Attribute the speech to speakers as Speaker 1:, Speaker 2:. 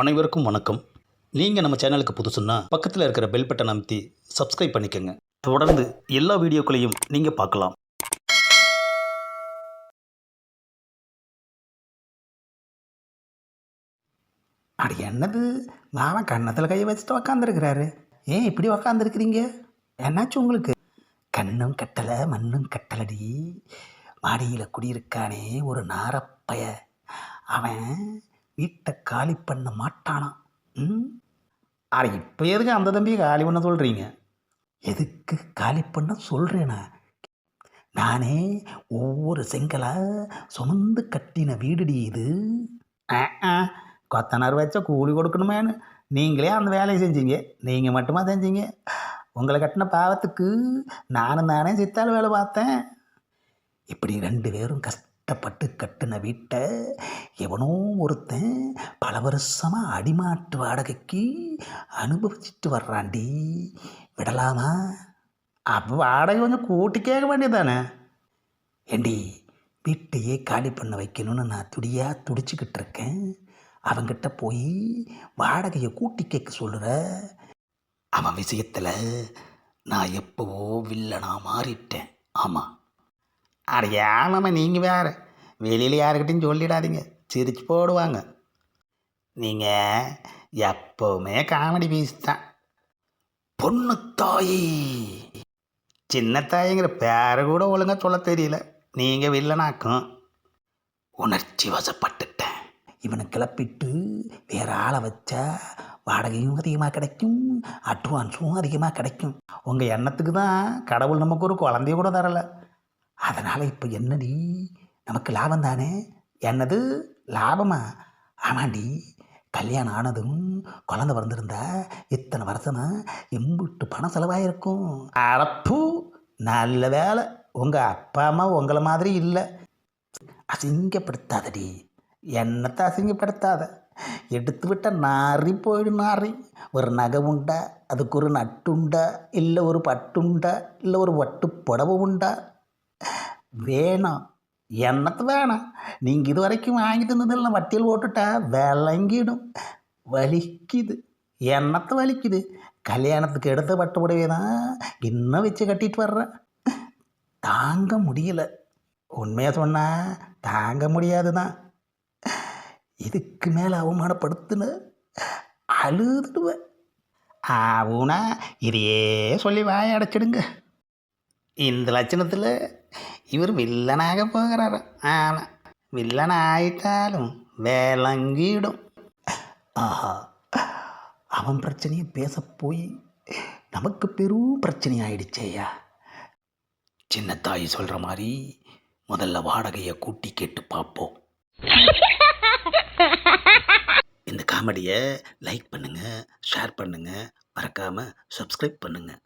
Speaker 1: அனைவருக்கும் வணக்கம். நீங்கள் நம்ம சேனலுக்கு புதுசுன்னா பக்கத்தில் இருக்கிற பெல் பட்டன் அமைத்தி சப்ஸ்கிரைப் பண்ணிக்கோங்க. தொடர்ந்து எல்லா வீடியோக்களையும் நீங்கள் பார்க்கலாம்.
Speaker 2: அடி என்னது? மாமன் கன்னத்தில் கையை வச்சுட்டு உக்காந்துருக்கிறாரு. ஏன் இப்படி உக்காந்துருக்கிறீங்க? என்னாச்சு உங்களுக்கு? கண்ணும் கட்டலை மண்ணும் கட்டலடி. மாடியில் குடியிருக்கானே ஒரு நாரப்பய. அவன் வீட்டை காலி பண்ண மாட்டானா? ம்? அட இப்போ எதுக்கு அந்த தம்பியை காலி பண்ண சொல்கிறீங்க எதுக்கு காலி பண்ண சொல்கிறேனா நானே ஒவ்வொரு செங்கலாக சுமந்து கட்டின வீடுடி இது. ஆ ஆ கொத்தனார் வச்சா கூலி கொடுக்கணுமேனு நீங்களே அந்த வேலையை செஞ்சீங்க. நீங்கள் மட்டுமா செஞ்சீங்க? உங்களை கட்டின பாவத்துக்கு நானும் தானே சித்தால் வேலை பார்த்தேன். இப்படி ரெண்டு பேரும் கஷ்டப்பட்டு கட்டின வீட்டை எவனோ ஒருத்தன் பல வருஷமாக அடிமாட்டு வாடகைக்கு அனுபவிச்சுட்டு வர்றாண்டி விடலாமா? அப்போ வாடகை கொஞ்சம் கூட்டி கேட்க வேண்டியதானே ஏண்டி வீட்டையே காலி பண்ண வைக்கணும்னு நான் துடியாக துடிச்சுக்கிட்டு இருக்கேன். அவங்கிட்ட போய் வாடகையை கூட்டி கேட்க சொல்லுற? அவன் விஷயத்தில் நான் எப்போவோ வில்லனா மாறிட்டேன். ஆமாம் அட ஏமாம நீங்கள் வேறு வெளியில் யாருக்கிட்டையும் சொல்லிடாதீங்க சிரிச்சு போடுவாங்க நீங்கள் எப்போவுமே காமெடி பீஸ் தான் பொண்ணு தாயி சின்னத்தாயிங்கிற பேரை கூட ஒழுங்காக சொல்ல தெரியல நீங்கள் வில்லனாக்கும் உணர்ச்சி வசப்பட்டுட்டேன் இவனை கிளப்பிட்டு வேற ஆளை வச்சா வாடகையும் அதிகமாக கிடைக்கும் அட்வான்ஸும் அதிகமாக கிடைக்கும் உங்கள் எண்ணத்துக்கு தான் கடவுள் நமக்கு ஒரு குழந்தைய கூட தரலை அதனால் இப்போ என்னடி? நமக்கு லாபம் தானே? என்னது? லாபமா? ஆமாண்டி. கல்யாணம் ஆனதும் குழந்தை பிறந்திருந்தா இத்தனை வருஷமா எம்பிட்டு பணம் செலவாயிருக்கும். அடப்பு நல்ல வேலை. உங்கள் அப்பா அம்மா உங்களை மாதிரி இல்லை. அசிங்கப்படுத்தாதடி. என்னத்தை அசிங்கப்படுத்தாத? எடுத்து விட்டால் நாரி போயிடும் நாரி. ஒரு நகை உண்டா? அதுக்கு ஒரு நட்டுண்டா இல்லை ஒரு பட்டுண்டா இல்லை ஒரு வட்டு புடவை உண்டா? வேணாம். என்னத்து வேணாம். நீங்கள் இது வரைக்கும் வாங்கி தந்ததில்ல வட்டியில் போட்டுட்டா விளங்கிடும். வலிக்குது. என்னத்தை வலிக்குது? கல்யாணத்துக்கு எடுத்த பட்டு புடவை தான் இன்னும் வச்சு கட்டிட்டு வர்றேன். தாங்க முடியல. உண்மையாக சொன்னால் தாங்க முடியாது தான் இதுக்கு மேலே அவமானப்படுத்துன்னு அழுதுடுவேன். ஆவுனா இதையே சொல்லி வாய அடைச்சிடுங்க. இந்த லட்சணத்தில் இவர் வில்லனாக போகிறாரு. ஆனால் வில்லன் ஆயிட்டாலும் வேலங்கிடும். ஆஹா அவன் பிரச்சனையை பேச போய் நமக்கு பெரும் பிரச்சனை ஆயிடுச்சேயா? சின்ன தாய் சொல்கிற மாதிரி முதல்ல வாடகையை கூட்டி கேட்டு பார்ப்போம். இந்த காமெடியை லைக் பண்ணுங்கள் ஷேர் பண்ணுங்கள் மறக்காமல் சப்ஸ்கிரைப் பண்ணுங்கள்